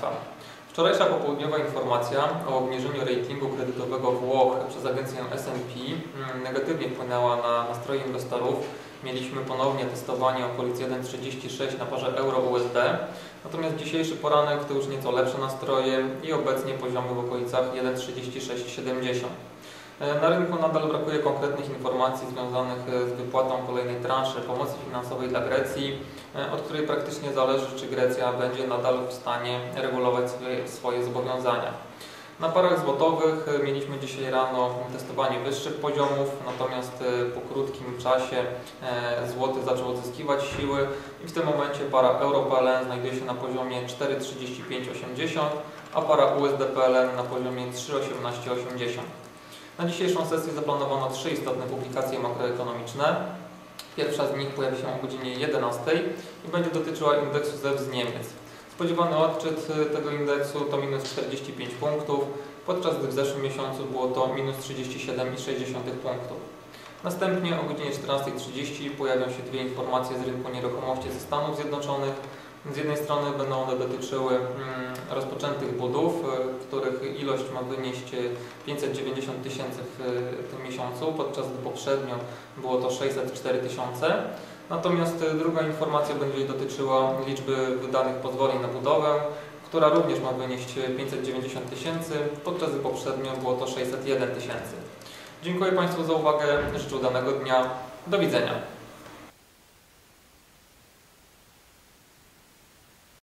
Państwa. Wczorajsza popołudniowa informacja o obniżeniu ratingu kredytowego Włoch przez agencję S&P mm, negatywnie wpłynęła na nastroje inwestorów. Mieliśmy ponownie testowanie okolic 1,36 na parze euro-USD, natomiast dzisiejszy poranek to już nieco lepsze nastroje i obecnie poziomy w okolicach 1,3670. E, Na rynku nadal brakuje konkretnych informacji związanych e, z wypłatą kolejnej transzy pomocy finansowej dla Grecji, e, od której praktycznie zależy, czy Grecja będzie nadal w stanie regulować swoje, zobowiązania. Na parach złotowych mieliśmy dzisiaj rano testowanie wyższych poziomów, natomiast po krótkim czasie złoty zaczął odzyskiwać siły i w tym momencie para euro-PLN znajduje się na poziomie 4,3580, a para USD-PLN na poziomie 3,1880. Na dzisiejszą sesję zaplanowano trzy istotne publikacje makroekonomiczne. Pierwsza z nich pojawi się o godzinie 11 i będzie dotyczyła indeksu ZEW z Niemiec. Spodziewany odczyt tego indeksu to minus 45 punktów, podczas gdy w zeszłym miesiącu było to minus 37,6 punktów. Następnie o godzinie 14.30 pojawią się dwie informacje z rynku nieruchomości ze Stanów Zjednoczonych. Z jednej strony będą one dotyczyły mm, rozpoczętych budów, y, których ilość ma wynieść y, 590 tysięcy w y, tym miesiącu, podczas gdy poprzednio było to 604 tysiące. Natomiast druga informacja będzie dotyczyła liczby wydanych pozwoleń na budowę, która również ma wynieść y, 590 tysięcy, podczas gdy poprzednio było to 601 tysięcy. Dziękuję Państwu za uwagę, życzę udanego dnia, do widzenia.